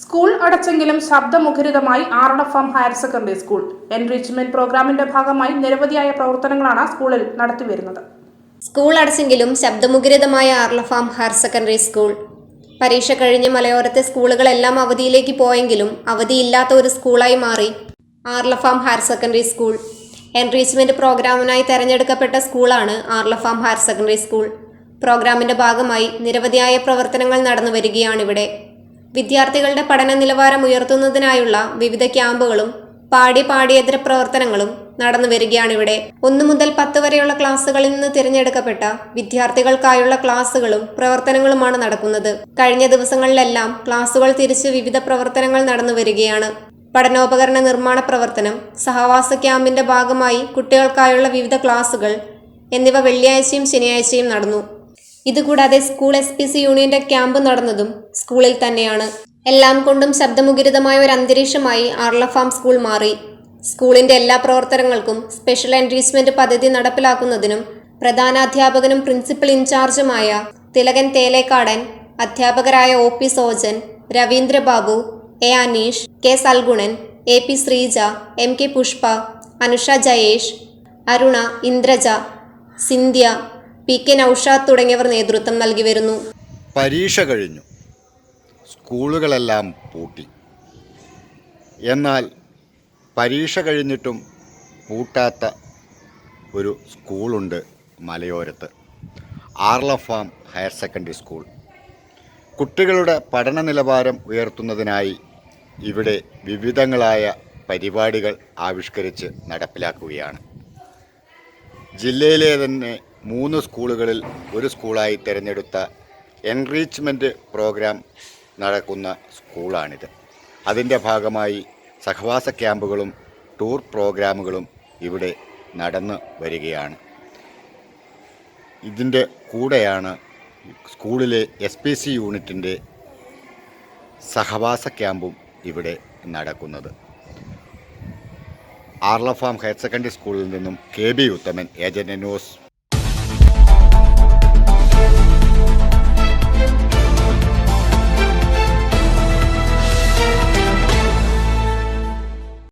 School അടച്ചെങ്കിലും ശബ്ദമുഖരിതമായി farm higher secondary school. Enrichment പ്രോഗ്രാമിന്റെ ഭാഗമായി നിരവധിയായ പ്രവർത്തനങ്ങളാണ് സ്കൂളിൽ നടത്തിവരുന്നത്. സ്കൂൾ അടച്ചെങ്കിലും ശബ്ദമുഖരിതമായ ആർലഫാം ഹയർ സെക്കൻഡറി സ്കൂൾ. പരീക്ഷ കഴിഞ്ഞ മലയോരത്തെ സ്കൂളുകളെല്ലാം അവധിയിലേക്ക് പോയെങ്കിലും അവധിയില്ലാത്ത ഒരു സ്കൂളായി മാറി Aralam farm higher secondary school. Enrichment പ്രോഗ്രാമിനായി തെരഞ്ഞെടുക്കപ്പെട്ട സ്കൂളാണ് ആർലഫാം ഹയർ സെക്കൻഡറി സ്കൂൾ. പ്രോഗ്രാമിന്റെ ഭാഗമായി നിരവധിയായ പ്രവർത്തനങ്ങൾ നടന്നു വരികയാണിവിടെ വിദ്യാർത്ഥികളുടെ പഠന നിലവാരം ഉയർത്തുന്നതിനായുള്ള വിവിധ ക്യാമ്പുകളും പാഠ്യ പാഠ്യേതര പ്രവർത്തനങ്ങളും നടന്നു വരികയാണിവിടെ. ഒന്നു മുതൽ പത്ത് വരെയുള്ള ക്ലാസ്സുകളിൽ നിന്ന് തിരഞ്ഞെടുക്കപ്പെട്ട വിദ്യാർത്ഥികൾക്കായുള്ള ക്ലാസ്സുകളും പ്രവർത്തനങ്ങളുമാണ് നടക്കുന്നത്. കഴിഞ്ഞ ദിവസങ്ങളിലെല്ലാം ക്ലാസ്സുകൾ തിരിച്ച് വിവിധ പ്രവർത്തനങ്ങൾ നടന്നു വരികയാണ്. പഠനോപകരണ നിർമ്മാണ പ്രവർത്തനം സഹവാസ ക്യാമ്പിന്റെ ഭാഗമായി കുട്ടികൾക്കായുള്ള വിവിധ ക്ലാസുകൾ എന്നിവ വെള്ളിയാഴ്ചയും ശനിയാഴ്ചയും നടന്നു. ഇതുകൂടാതെ സ്കൂൾ എസ് പി സി യൂണിയന്റെ ക്യാമ്പ് നടന്നതും സ്കൂളിൽ തന്നെയാണ്. എല്ലാം കൊണ്ടും ശബ്ദമുഖരിതമായ ഒരു അന്തരീക്ഷമായി ആർലഫാം സ്കൂൾ മാറി. സ്കൂളിന്റെ എല്ലാ പ്രവർത്തനങ്ങൾക്കും സ്പെഷ്യൽ എൻട്രീസ്മെന്റ് പദ്ധതി നടപ്പിലാക്കുന്നതിനും പ്രധാനാധ്യാപകനും പ്രിൻസിപ്പൽ ഇൻചാർജുമായ തിലകൻ തേലേക്കാടൻ അധ്യാപകരായ O P Sojan Raveendrababu A Aneesh K Salgunan A P Sreeja M K Pushpa Anusha Jayesh Aruna Indraja Sindhya P K Noushad തുടങ്ങിയവർ നേതൃത്വം നൽകി വരുന്നു. പരീക്ഷ കഴിഞ്ഞു. സ്കൂളുകളെല്ലാം പൂട്ടി. എന്നാൽ പരീക്ഷ കഴിഞ്ഞിട്ടും പൂട്ടാത്ത ഒരു സ്കൂളുണ്ട് മലയോരത്ത്. Aralam farm higher secondary school. കുട്ടികളുടെ പഠന നിലവാരം ഉയർത്തുന്നതിനായി ഇവിടെ വിവിധങ്ങളായ പരിപാടികൾ ആവിഷ്കരിച്ച് നടപ്പിലാക്കുകയാണ്. ജില്ലയിലെ തന്നെ മൂന്ന് സ്കൂളുകളിൽ ഒരു സ്കൂളായി തിരഞ്ഞെടുത്ത എൻറീച്ച്മെന്റ് പ്രോഗ്രാം നടക്കുന്ന സ്കൂളാണിത്. അതിന്റെ ഭാഗമായി സഹവാസ ക്യാമ്പുകളും ടൂർ പ്രോഗ്രാമുകളും ഇവിടെ നടന്നു വരികയാണ്. ഇതിന്റെ കൂടെയാണ് സ്കൂളിലെ എസ് പി സി യൂണിറ്റിന്റെ സഹവാസ ക്യാമ്പും ഇവിടെ നടക്കുന്നത്. ആർലഫാം ഹയർ സെക്കൻഡറി സ്കൂളിൽ നിന്നും K B Uthaman agent news